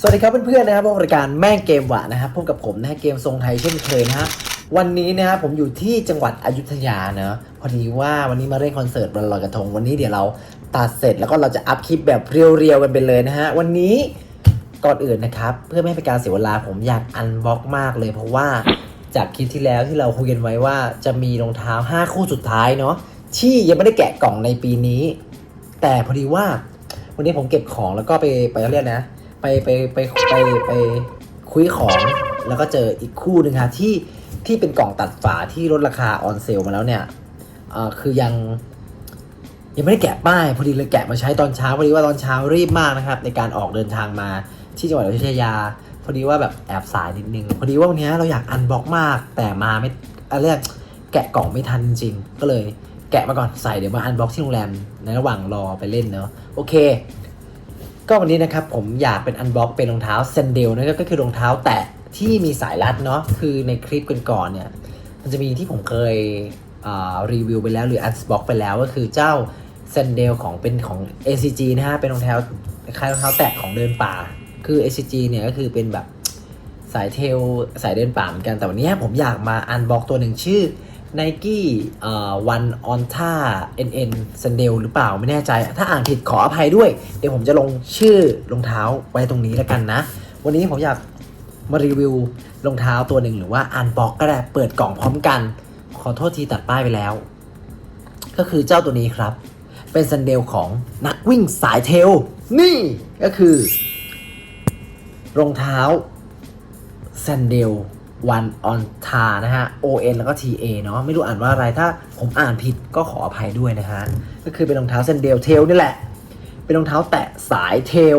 สวัสดีครับเพื่อนๆนะครับพบรายการแม่งเกมหวะนะครับพบกับผมนะฮะเกมทรงไทยเช่นเคยนะฮะวันนี้นะครับผมอยู่ที่จังหวัดอยุธยาเนะพอดีว่าวันนี้มาเล่นคอนเสิร์ตวันลอยกระทง วันนี้เดี๋ยวเราตัดเสร็จแล้วก็เราจะอัพคลิปแบบเรียวๆกันไปเลยนะฮะวันนี้ก่อนอื่นนะครับเพื่อไม่ให้เป็นการเสียเวลาผมอยากอันบล็อกมากเลย เพราะว่าจากคลิปที่แล้วที่เราคุยกันไว้ว่าจะมีรองเท้า 5 คู่สุดท้ายเนาะที่ยังไม่ได้แกะกล่องในปีนี้ แต่พอดีว่าวันนี้ผมเก็บของแล้วก็ไปไปเรียกนะ ไปไปไปไปไปคุยของ แล้วก็เจออีกคู่หนึ่งครับที่ที่เป็นกล่องตัดฝาที่ลดราคาออนเซลมาแล้วเนี่ยเอ่อคือยังยังไม่ได้แกะป้ายพอดีเลยแกะมาใช้ตอนเช้าพอดีว่าตอนเช้ารีบมากนะครับ ในการออกเดินทางมาที่จังหวัดอยุธยา พอดีว่าแบบแอบสายนิดนึงพอดีว่าวันนี้เราอยากอันบ็อกมาก แต่มาไม่อะไรยกแกะกล่องไม่ทันจริง ก็เลยแกะมาก่อนใส่เดี๋ยวมาอันบ็อกที่โรงแรมในระหว่างรอไปเล่นเนาะโอเค ก็วันนี้นะครับผมอยากเป็นอันบล็อกเป็นรองเท้าเซนเดลนะครับก็คือรองเท้าแตะที่มีสายรัดเนาะคือในคลิปกันก่อนๆเนี่ยมันจะมีที่ผมเคยรีวิวไปแล้วหรืออันบล็อกไปแล้วก็คือเจ้าเซนเดลของเป็นของ ACG นะฮะเป็นรองเท้าคล้ายรองเท้าแตะของเดินป่า คือ ACG เนี่ยก็คือเป็นแบบสายเทลสายเดินป่าเหมือนกันแต่วันนี้ผมอยากมาอันบล็อกตัวหนึ่งชื่อ Nike เอ่อ One On t a NN Sandal หรือเปล่าไม่แน่ใจ ถ้าอ่านผิดขออภัยด้วย เดี๋ยวผมจะลงชื่อรองเท้าไว้ตรงนี้แล้วกันนะ วันนี้ผมอยากมารีวิวรองเท้าตัวหนึ่งหรือว่าอันบ็อกก็ได้เปิดกล่องพร้อมกัน ขอโทษทีตัดป้ายไปแล้ว ก็คือเจ้าตัวนี้ครับ เป็นซันเดลของนักวิ่งสายเทล นี่ก็คือ รองเท้าแซนเดล วันออนทานะฮะ O N แล้วก็ T A เนาะไม่รู้อ่านว่าอะไรถ้าผมอ่านผิดก็ขออภัยด้วยนะฮะ ก็คือเป็นรองเท้าแซนเดลเทลนี่แหละ เป็นรองเท้าแตะสายเทล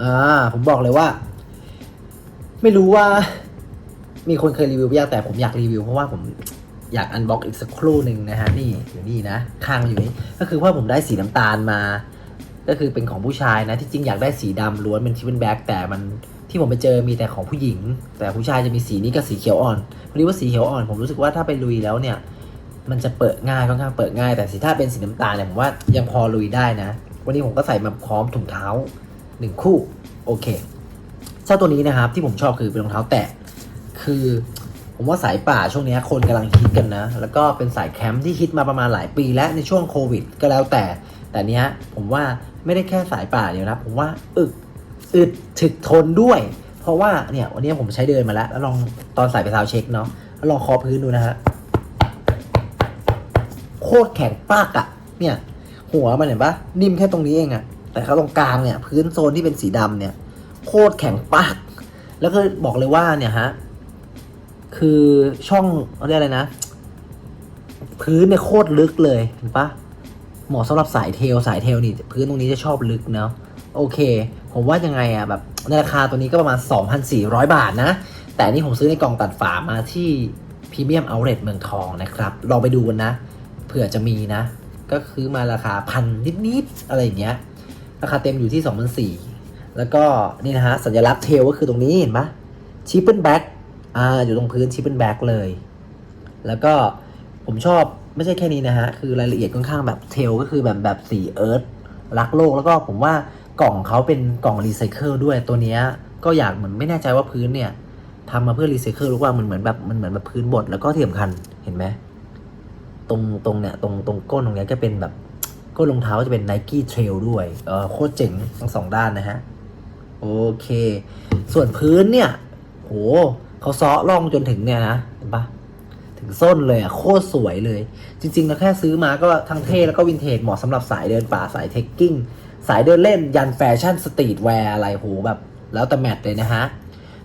อ่าผมบอกเลยว่า ไม่รู้ว่า มีคนเคยรีวิวไปยังแต่ผมอยากรีวิวเพราะว่าผมอยากอันบ็อกอีกสักครู่หนึ่งนะฮะ นี่อยู่นี่นะข้างอยู่นี่ก็คือว่าผมได้สีน้ำตาลมา ก็คือเป็นของผู้ชายนะที่จริงอยากได้สีดำล้วนเป็นทิปเปิลแบ็กแต่มัน ที่ผมไปเจอมีแต่ของผู้หญิง แต่ผู้ชายจะมีสีนี้กับสีเขียวอ่อนพอดีว่าสีเขียวอ่อน ผมรู้สึกว่าถ้าไปลุยแล้วเนี่ย มันจะเปิดง่ายค่อนข้างเปิดง่าย แต่สีถ้าเป็นสีน้ำตาลเนี่ยผมว่ายังพอลุยได้นะ วันนี้ผมก็ใส่มาพร้อมถุงเท้าหนึ่งคู่โอเคเจ้าตัวนี้นะครับที่ผมชอบคือเป็นรองเท้าแตะคือ ผมว่าสายป่าช่วงนี้คนกำลังฮิตกันนะ แล้วก็เป็นสายแคมป์ที่ฮิตมาประมาณหลายปี แล้วในช่วงโควิด ก็แล้วแต่ แต่เนี้ยผมว่าไม่ได้แค่สายป่าเดียวนะ ผมว่าอึก อึดถึกทนด้วย เพราะว่าเนี่ยวันนี้ผมใช้เดินมาแล้ว แล้วลองตอนใส่ไปซาวด์เช็คเนาะแล้วลองเคอพื้นดูนะฮะโคตรแข็งปากอะเนี่ย หัวมันเห็นปะนิ่มแค่ตรงนี้เองอะแต่เขาตรงกลางเนี่ย พื้นโซนที่เป็นสีดำเนี่ย โคตรแข็งปาก แล้วก็บอกเลยว่าเนี่ยฮะคือช่องเขาเรียกอะไรนะ พื้นเนี่ยโคตรลึกเลยเห็นปะเหมาะสำหรับสายเทลสายเทลนี่ พื้นตรงนี้จะชอบลึกเนาะ โอเค ผมว่ายังไงอะแบบในราคาตัวนี้ก็ประมาณ 2,400 บาทนะ แต่นี่ผมซื้อในกล่องตัดฝามาที่พรีเมียมเอาเ t เมืองทองนะครับลองไปดูกันนะ เผื่อจะมีนะ ก็คือมาราคาพันนิดๆอะไรอย่างเงี้ย ราคาเต็มอยู่ที่ 2,400 แล้วก็นี่นะฮะสัญลักษณ์เทลก็คือตรงนี้เห็นปะชิปเปิลแบ็กอ่าอยู่ตรงพื้นชิปเปิลแบ็กเลย แล้วก็ผมชอบไม่ใช่แค่นี้นะฮะ คือรายละเอียดค่อนข้างแบบเทลก็คือแบบแบบสีเอิร์ธรักโลกแล้วก็ผมว่า กล่องเขาเป็นกล่องรีไซเคิลด้วยตัวเนี้ยก็อยากเหมือนไม่แน่ใจว่าพื้นเนี่ยทำมาเพื่อรีไซเคิลหรือว่ามันเหมือนแบบมันเหมือนแบบพื้นบดแล้วก็ที่สำคัญเห็นไหมตรงตรงเนี่ยตรงตรงก้นตรงเนี้ยก็เป็นแบบก้นรองเท้าจะเป็น Nike Trail ด้วยเออโคตรเจ๋งทั้งสองด้านนะฮะ โอเค ส่วนพื้นเนี่ย โหเขาซ้อล่องจนถึงเนี่ยนะ เห็นปะถึงส้นเลยอะโคตรสวยเลย จริงๆแล้วแค่ซื้อมาก็ทั้งเท่แล้วก็วินเทจเหมาะสำหรับสายเดินป่าสายเทคกิ้ง สายเดินเล่นยันแฟชั่นสตรีทแวร์อะไรโหแบบ แล้วแต่แมทเลยนะฮะ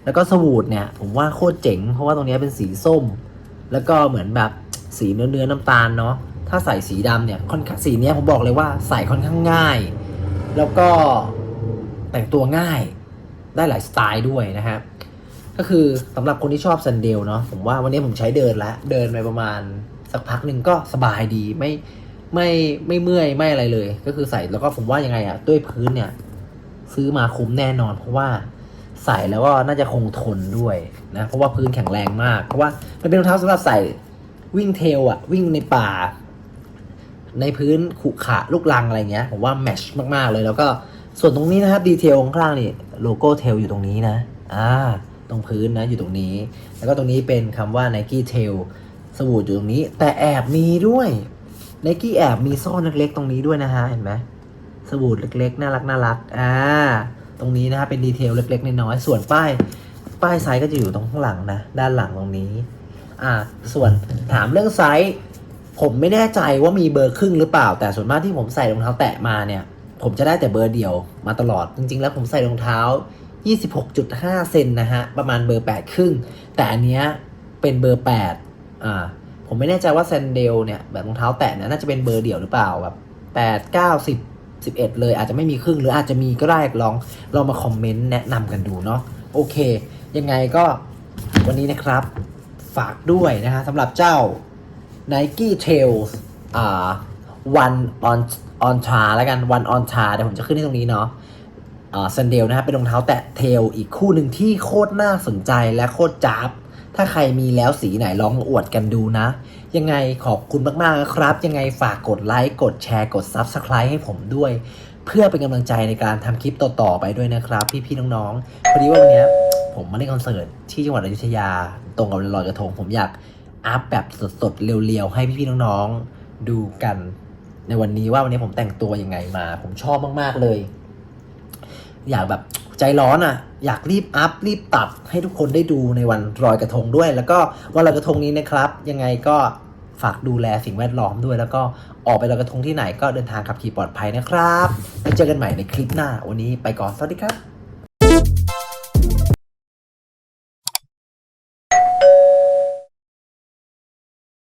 แล้วก็สวูดเนี่ย ผมว่าโคตรเจ๋ง เพราะว่าตรงนี้เป็นสีส้ม แล้วก็เหมือนแบบสีเนื้อเนื้อน้ำตาลเนาะถ้าใส่สีดำเนี่ยค่อนข้างสีเนี้ยผมบอกเลยว่าใส่ค่อนข้างง่าย แล้วก็แต่งตัวง่ายได้หลายสไตล์ด้วยนะฮะก็คือสำหรับคนที่ชอบซันเดลเนาะผมว่าวันนี้ผมใช้เดินแล้วเดินไปประมาณสักพักหนึ่งก็สบายดีไม่ ไม่ไม่เมื่อยไม่อะไรเลย ก็คือใส่แล้วก็ผมว่ายังไงอะด้วยพื้นเนี่ย ซื้อมาคุ้มแน่นอน เพราะว่าใส่แล้วก็น่าจะคงทนด้วยนะเพราะว่าพื้นแข็งแรงมาก เพราะว่ามันเป็นรองเท้าสำหรับใส่วิ่งเทลอะวิ่งในป่า ในพื้นขุขะลูกลังอะไรเงี้ยผมว่าแมชมากๆเลยแล้วก็ส่วนตรงนี้นะครับดีเทลข้างล่างนี่โลโก้เทลอยู่ตรงนี้นะอ่าตรงพื้นนะอยู่ตรงนี้ แล้วก็ตรงนี้เป็นคำว่า Nike Tail สบู่อยู่ตรงนี้ แต่แอบมีด้วย Nike แอบมีซ่อนเล็กๆตรงนี้ด้วยนะฮะ เห็นไหมสบู่เล็กๆ น่ารักน่ารักอ่าตรงนี้นะฮะเป็นดีเทลเล็กๆน้อยๆส่วนป้ายป้ายไซส์ก็จะอยู่ตรงข้างหลังนะ ด้านหลังตรงนี้ อ่า ส่วนถามเรื่องไซส์ ผมไม่แน่ใจว่ามีเบอร์ครึ่งหรือเปล่า แต่ส่วนมากที่ผมใส่รองเท้าแตะมาเนี่ย ผมจะได้แต่เบอร์เดียวมาตลอด จริง ๆ แล้วผมใส่รองเท้า 26.5 เซนนะฮะ ประมาณเบอร์ 8 ครึ่ง แต่อันเนี้ยเป็นเบอร์ 8 อ่า ผมไม่แน่ใจว่าแซนเดลเนี่ยแบบรองเท้าแตะเนี่ยน่าจะเป็นเบอร์เดี่ยวหรือเปล่าแบบ8 9 10 11เอ็ดเลย อาจจะไม่มีครึ่งหรืออาจจะมีก็ได้ลองลองมาคอมเมนต์แนะนำกันดูเนาะโอเค ยังไงก็วันนี้นะครับฝากด้วยนะฮะสำหรับเจ้า Nike Tails อ่า one on on t a แล้วกัน one on t a เดี๋ยวผมจะขึ้นให้ตรงนี้เนาะอ่าซันเดลนะครับเป็นรองเท้าแตะเทลอีกคู่หนึ่งที่โคตรน่าสนใจและโคตรจับ ถ้าใครมีแล้วสีไหนลองอวดกันดูนะ ยังไงขอบคุณมากๆนะครับ ยังไงฝากกดไลค์ กดแชร์ กด Subscribe ให้ผมด้วย เพื่อเป็นกำลังใจในการทำคลิปต่อๆไปด้วยนะครับ พี่ๆน้องๆพอดีว่าวันนี้ผมมาเล่นคอนเสิร์ตที่จังหวัดอยุธยา ตรงกับลอยกระทงผมอยากอัพแบบสดๆเรียวๆ ให้พี่ๆน้องๆดูกัน ในวันนี้ว่าวันนี้ผมแต่งตัวยังไงมา ผมชอบมากๆเลย อยากแบบ ใจร้อนอะอยากรีบอัพรีบตัดให้ทุกคนได้ดูในวันลอยกระทงด้วย แล้วก็วันลอยกระทงนี้นะครับ ยังไงก็ฝากดูแลสิ่งแวดล้อมด้วย แล้วก็ออกไปลอยกระทงที่ไหนก็เดินทางขับขี่ปลอดภัยนะครับแล้วเจอกันใหม่ในคลิปหน้า วันนี้ไปก่อนสวัสดีครับ